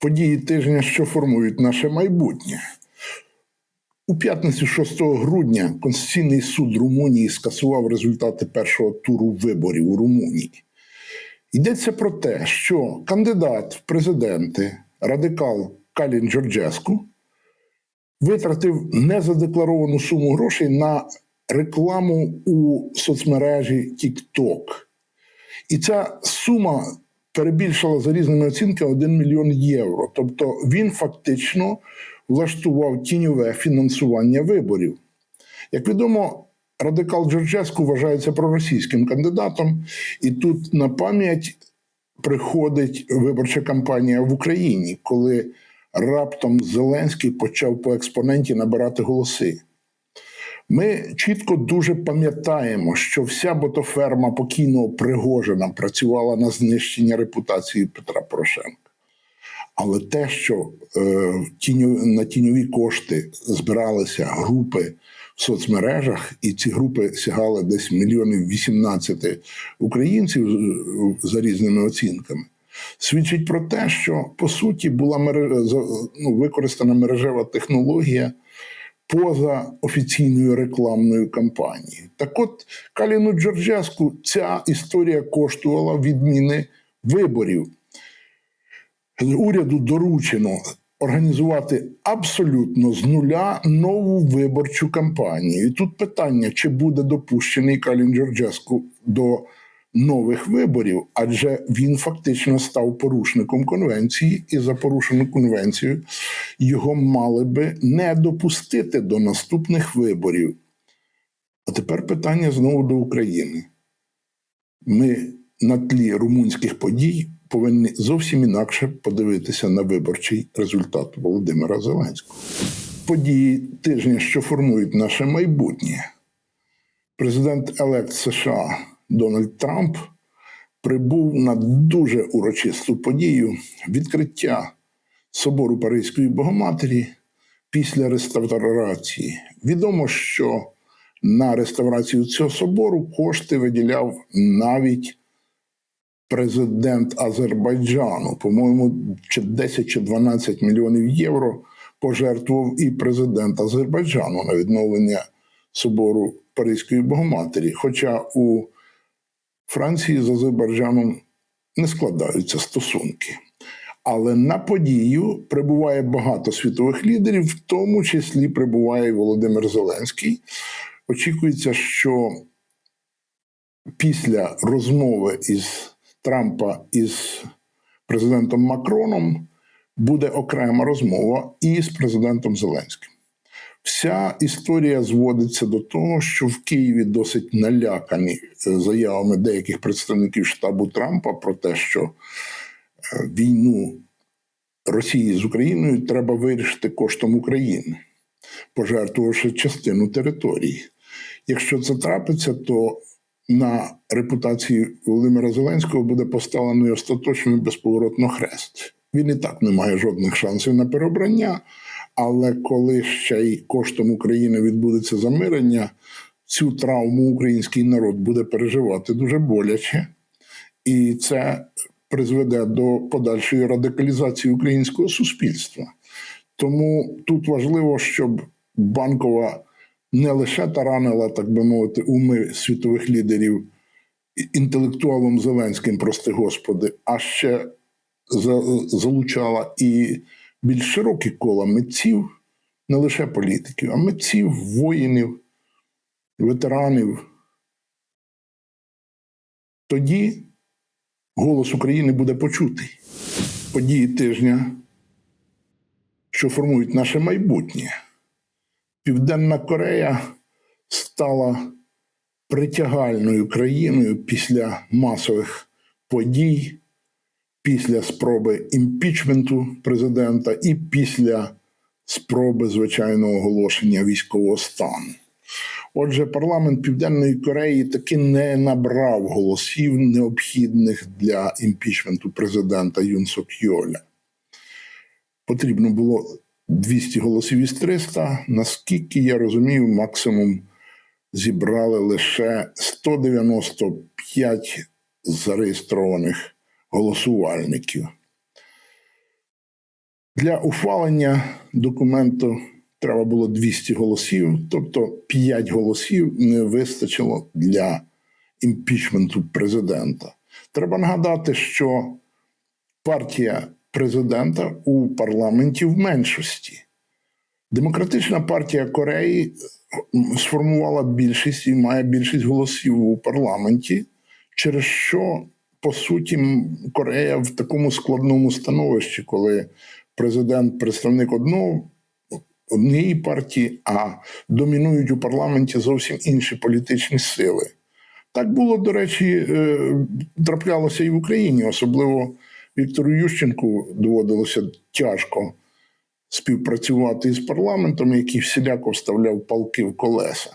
Події тижня, що формують наше майбутнє. У п'ятницю 6 грудня Конституційний суд Румунії скасував результати першого туру виборів у Румунії. Йдеться про те, що кандидат в президенти, радикал Калін Джорджеску, витратив незадекларовану суму грошей на рекламу у соцмережі TikTok. І ця сума перебільшила за різними оцінками 1 мільйон євро. Тобто він фактично влаштував тіньове фінансування виборів. Як відомо, радикал Джорджеску вважається проросійським кандидатом, і тут на пам'ять приходить виборча кампанія в Україні, коли раптом Зеленський почав по експоненті набирати голоси. Ми чітко дуже пам'ятаємо, що вся ботоферма покійного Пригожина працювала на знищення репутації Петра Порошенка. Але те, що е, на тіньові кошти збиралися групи в соцмережах, і ці групи сягали десь мільйонів 18 українців е, за різними оцінками, свідчить про те, що по суті була мере- ну, використана мережева технологія поза офіційною рекламною кампанією. Так от Каліну Джорджеску ця історія коштувала відміни виборів. Уряду доручено організувати абсолютно з нуля нову виборчу кампанію. І тут питання, чи буде допущений Калін Джорджеску до нових виборів, адже він фактично став порушником конвенції, і за порушену конвенцію його мали би не допустити до наступних виборів. А тепер питання знову до України. Ми на тлі румунських подій повинні зовсім інакше подивитися на виборчий результат Володимира Зеленського. Події тижня, що формують наше майбутнє. Президент елект США Дональд Трамп прибув на дуже урочисту подію відкриття собору Паризької Богоматері після реставрації. Відомо, що на реставрацію цього собору кошти виділяв навіть президент Азербайджану. По-моєму, чи 10 чи 12 мільйонів євро пожертвував і президент Азербайджану на відновлення собору Паризької Богоматері. Хоча у Франції з Азербайджаном не складаються стосунки. Але на подію прибуває багато світових лідерів, в тому числі прибуває і Володимир Зеленський. Очікується, що після розмови із Трампа із президентом Макроном буде окрема розмова і з президентом Зеленським. Вся історія зводиться до того, що в Києві досить налякані е, заявами деяких представників штабу Трампа про те, що е, війну Росії з Україною треба вирішити коштом України, пожертвувавши частину території. Якщо це трапиться, то на репутації Володимира Зеленського буде поставлений остаточно безповоротно хрест. Він і так не має жодних шансів на переобрання. Але коли ще й коштом України відбудеться замирення, цю травму український народ буде переживати дуже боляче, і це призведе до подальшої радикалізації українського суспільства. Тому тут важливо, щоб банкова не лише таранила, так би мовити, уми світових лідерів інтелектуалом Зеленським, прости господи, а ще залучала і більш широкі кола митців, не лише політиків, а митців, воїнів, ветеранів. Тоді голос України буде почутий. Події тижня, що формують наше майбутнє. Південна Корея стала притягальною країною після масових подій, після спроби імпічменту президента і після спроби звичайного оголошення військового стану. Отже, парламент Південної Кореї таки не набрав голосів необхідних для імпічменту президента Юн Сок Йоля. Потрібно було 200 голосів із 300. Наскільки я розумію, максимум зібрали лише 195 зареєстрованих голосувальників. Для ухвалення документу треба було 200 голосів, тобто 5 голосів не вистачило для імпічменту президента. Треба нагадати, що партія президента у парламенті в меншості. Демократична партія Кореї сформувала більшість і має більшість голосів у парламенті, через що, по суті, Корея в такому складному становищі, коли президент представник одного однієї партії, а домінують у парламенті зовсім інші політичні сили. Так було, до речі, е, траплялося і в Україні, особливо Віктору Ющенку доводилося тяжко співпрацювати із парламентом, який всіляко вставляв палки в колеса.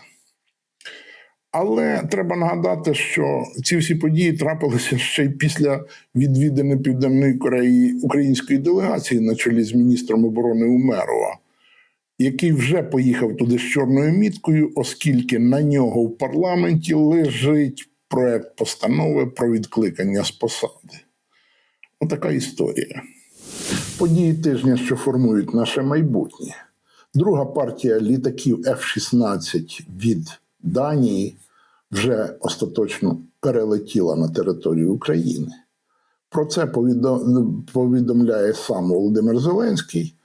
Але треба нагадати, що ці всі події трапилися ще й після відвідини Південної Кореї української делегації на чолі з міністром оборони Умерова, який вже поїхав туди з чорною міткою, оскільки на нього в парламенті лежить проект постанови про відкликання з посади. Отака історія. Події тижня, що формують наше майбутнє. Друга партія літаків F-16 від Данії вже остаточно перелетіла на територію України. Про це повідомляє сам Володимир Зеленський.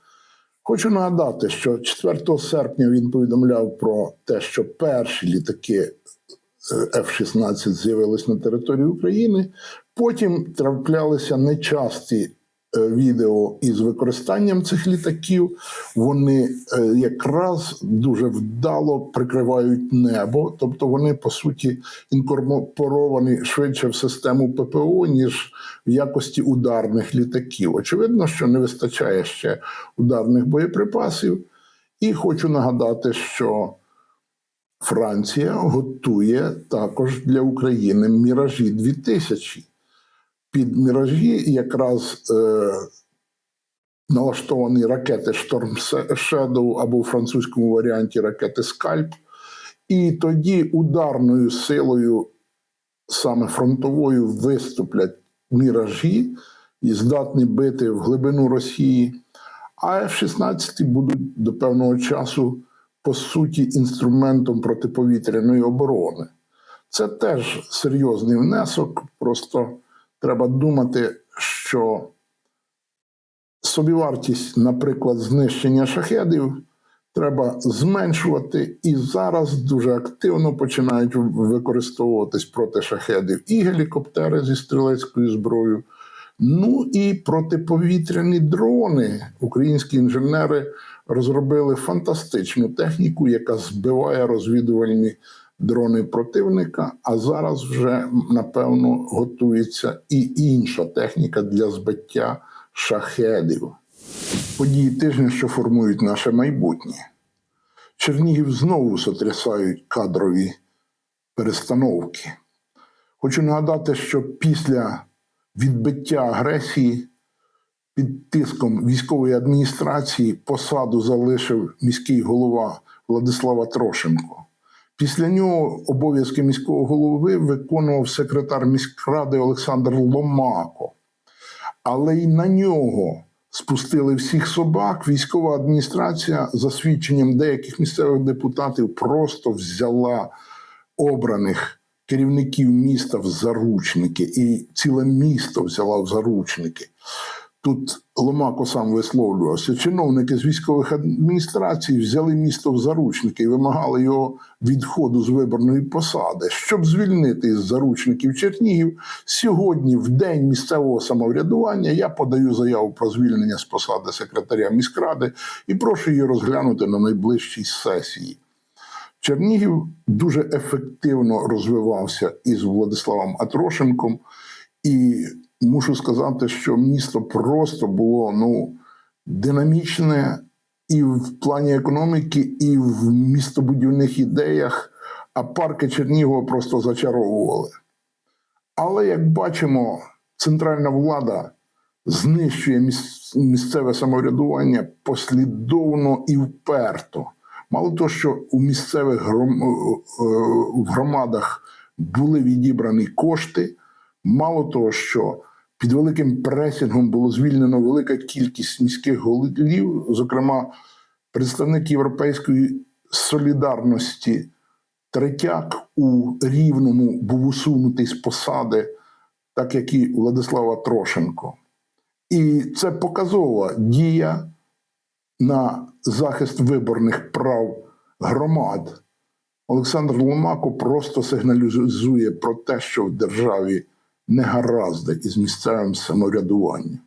Хочу нагадати, що 4 серпня він повідомляв про те, що перші літаки е, F-16 з'явились на території України. Потім траплялися нечасті відео із використанням цих літаків. Вони е, якраз дуже вдало прикривають небо, тобто вони по суті інкорпоровані швидше в систему ППО, ніж в якості ударних літаків. Очевидно, що не вистачає ще ударних боєприпасів. І хочу нагадати, що Франція готує також для України міражі 2000 під міражі якраз е, налаштовані ракети Storm Shadow або в французькому варіанті ракети Скальп. І тоді ударною силою, саме фронтовою, виступлять міражі і здатні бити в глибину Росії. А F-16 будуть до певного часу, по суті, інструментом протиповітряної оборони. Це теж серйозний внесок. Просто треба думати, що собівартість, наприклад, знищення шахедів треба зменшувати, і зараз дуже активно починають використовуватись проти шахедів і гелікоптери зі стрілецькою зброєю. Ну і протиповітряні дрони. Українські інженери розробили фантастичну техніку, яка збиває розвідувальні дрони противника. А зараз вже напевно готується і інша техніка для збиття шахедів. Події тижня, що формують наше майбутнє. Чернігів знову сотрясають кадрові перестановки. Хочу нагадати, що після відбиття агресії під тиском військової адміністрації посаду залишив міський голова Владислава Трошенко. Після нього обов'язки міського голови виконував секретар міськради Олександр Ломако. Але й на нього спустили всіх собак. Військова адміністрація, за свідченням деяких місцевих депутатів, просто взяла обраних керівників міста в заручники, і ціле місто взяла в заручники. Тут Ломако сам висловлювався. Чиновники з військових адміністрацій взяли місто в заручники і вимагали його відходу з виборної посади. Щоб звільнити із заручників Чернігів, сьогодні, в день місцевого самоврядування, я подаю заяву про звільнення з посади секретаря міськради і прошу її розглянути на найближчій сесії. Чернігів дуже ефективно розвивався із Владиславом Атрошенком, і мушу сказати, що місто просто було ну, динамічне і в плані економіки, і в містобудівних ідеях, а парки Чернігова просто зачаровували. Але як бачимо, центральна влада знищує місцеве самоврядування послідовно і вперто. Мало того, що у місцевих е, в громадах були відібрані кошти, мало того, що під великим пресінгом було звільнено велика кількість міських голів, зокрема представник Європейської солідарності Третяк у Рівному був усунутий з посади, так як і Владислава Трошенко. І це показова дія на захист виборних прав громад. Олександр Ломако просто сигналізує про те, що в державі негаразди із місцевим самоврядуванням.